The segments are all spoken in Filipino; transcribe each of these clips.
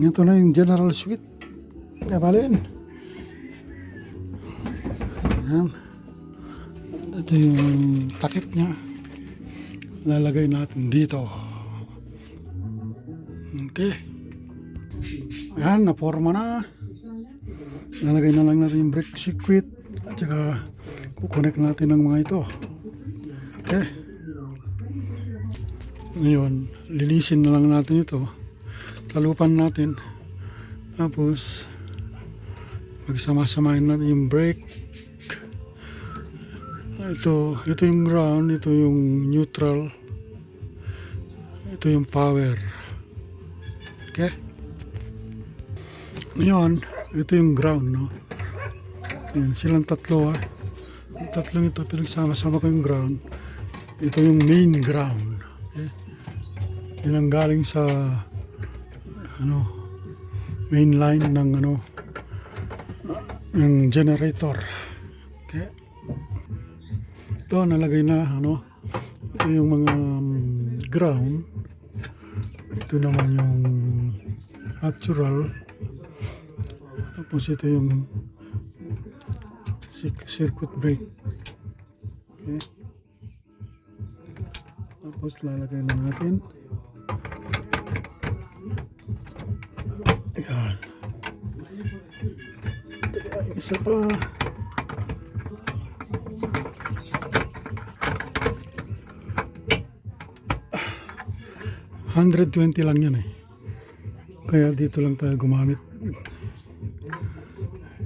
Ito na yung general suite. Kabalin. Yan. Ito yung takip niya. Lalagay natin dito. Okay. Ayan, naporma na. Lalagay na lang natin yung brake circuit. At saka kukonek natin ng mga ito. Okay. Ngayon, linisin na lang natin ito. Talupan natin. Tapos, magsama-samahin natin yung brake. Ito, ito yung ground, ito yung neutral. Ito yung power. Okay? Ngayon, ito yung ground, no? Yan, silang tatlo, ah. Yung tatlong ito, pinagsama-sama ko yung ground. Ito yung main ground. Okay? Yan ang galing sa ano main line ng ano ng generator. Okay? Ito nalagay na ano yung mga um, ground. Ito naman yung natural. Tapos ito yung cir- circuit break. Okay. Tapos lalagay na natin. Isa pa. Hundred twenty lang yan eh. Kaya dito lang tayo gumamit.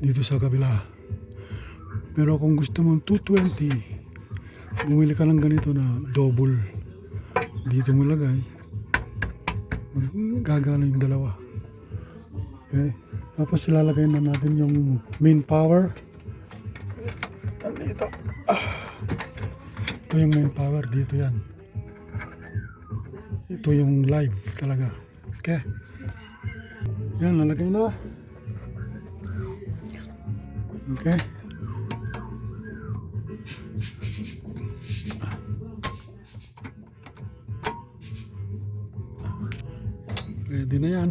Dito sa kabila. Pero kung gusto mong 220, bumili ka ng ganito na double. Dito mo lagay. Gagana yung dalawa. Okay. Tapos ilalagay na natin yung main power. Dito. Ito yung main power. Dito yan. Ito yung live talaga. Okay. Yan, nalagay na. Okay. Ready na yan.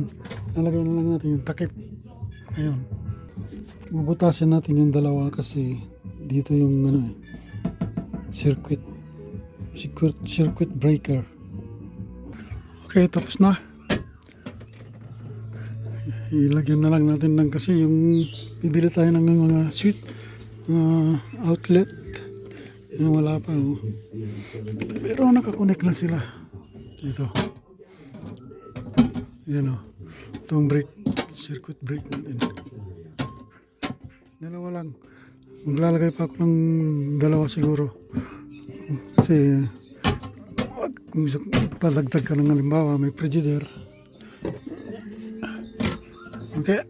Nalagay na lang natin yung takip. Ayun. Bubutasin natin yung dalawa kasi dito yung ano eh, circuit circuit circuit breaker. Okay, tapos na. Ilagyan na lang natin ng kasi yung bibili tayo ng mga switch uh, outlet yung wala pa oh. pero nakakonect na sila dito yan o itong brake circuit brake natin dalawa lang. Maglalagay pa ako ng dalawa siguro. Kasi kung palagdag ka ng halimbawa may frigidaire okay.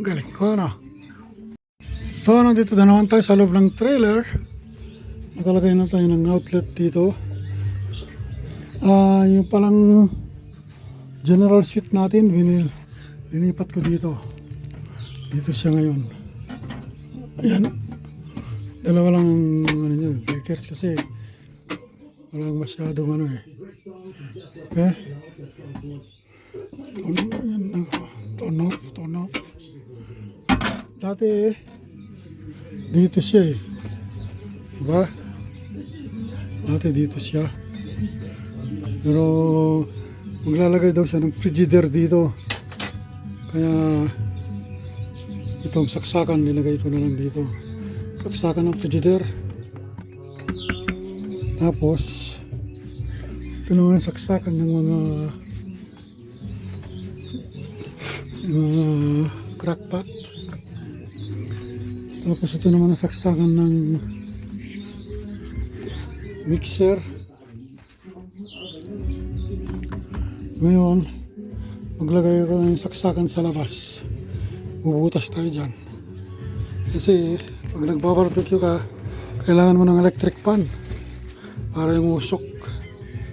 Galing. Ko na So, nandito na naman tayo sa loob ng trailer. Nakalagay na tayo ng outlet dito. Ah, yung palang general suite natin, vinil, linipat ko dito. Dito siya ngayon. Ayan. Dalawa lang ang ano niya, breakers kasi walang masyadong ano eh. Okay? Ayan, turn off, turn off. Dati eh, dito siya eh. Diba? Dati dito siya. Pero maglalagay daw siya ng frigidaire dito. Kaya itong saksakan nilagay ko na lang dito. Saksakan ng frigidaire. Tapos ito naman saksakan ng mga mga crackpot. Tapos ito naman ang saksakan ng mixer. Ngayon, maglagay ko ng saksakan sa labas. Bubutas tayo dyan. Kasi pag nagbabarbecue ka, kailangan mo ng electric pan para yung usok.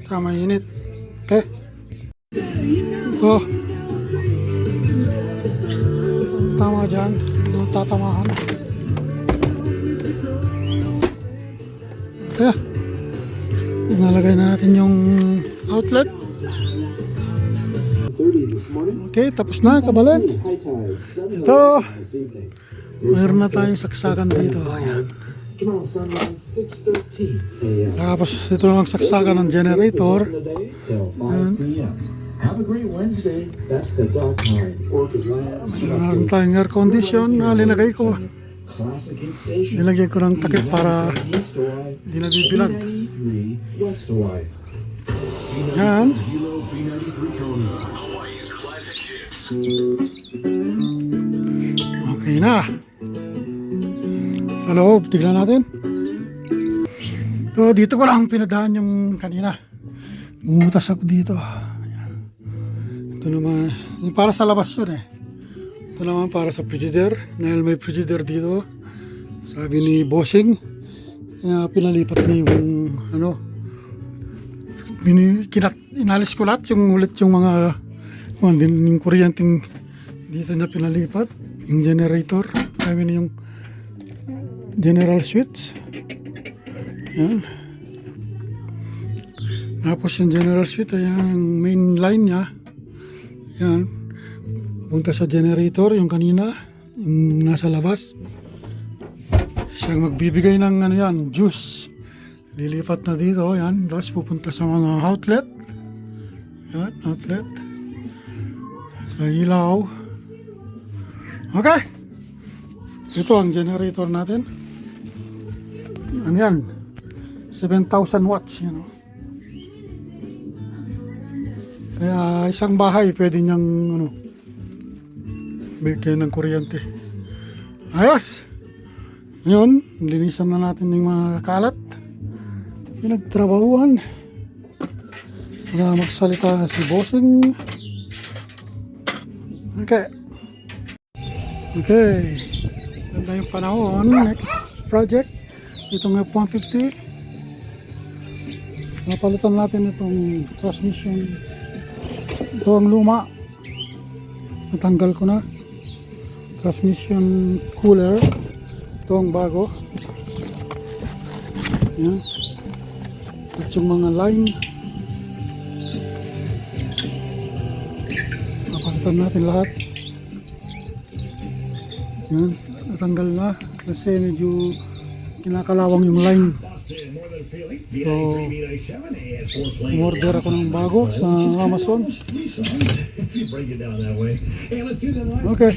Tama init. Okay? Ito. Tama dyan. Ito tatamahan. Kaya, nalagay na natin yung outlet. 7.30 this morning. Okay, tapos na, 7 Ito. Mayroon na tayong saksakan dito. Ayan. Tomorrow sunrise, 6.13 a.m. Tapos ito lang saksakan ng generator. Today till 5 p.m. Have a great Wednesday. That's the Dock Nine Orchid Land Meron tayong air condition na linagay ko. Nilagyan ko ng takip para hindi nabibilad. B93 West Hawaii. Yan. Kilo B93 Kona. Okay na. Sa loob, tignan natin. So, dito ko lang pinadaan yung kanina. Umutas ako dito. Ayan. Ito naman, yung para sa labas yun eh. Ito naman para sa frigider. Dahil may frigider dito. Sabi ni Bossing, kaya pinalipat niya yung ano, kinat, inalis ko lahat yung ulit yung mga kung din yung kuryenteng dito na pinalipat yung generator sabi niya yung general switch. Yan. Tapos yung general switch ayan main line niya. Yan. Punta sa generator yung kanina yung nasa labas. Siyang magbibigay ng ano yan juice. Lilipat na dito yan. Tapos pupunta sa mga outlet. Yan outlet sa ilaw. Okay. Ito ang generator natin. Ano yan? 7,000 watts yan oh. kaya isang bahay pwede niyang ano bigyan ng kuryente. Ayos. Ngayon linisan na natin yung mga kalat. Pinagtrabahuan. Saka magsalita si Bossing. Okay. Okay. Ganda yung panahon. Next project. Itong F-150. Napalitan natin itong transmission. Ito ang luma. Natanggal ko na. Transmission cooler. Ito ang bago. Yan. At yung mga line. Napalitan natin lahat. Yan, natanggal na kasi medyo kinakalawang yung line. So, umorder ako ng bago sa Amazon. Okay.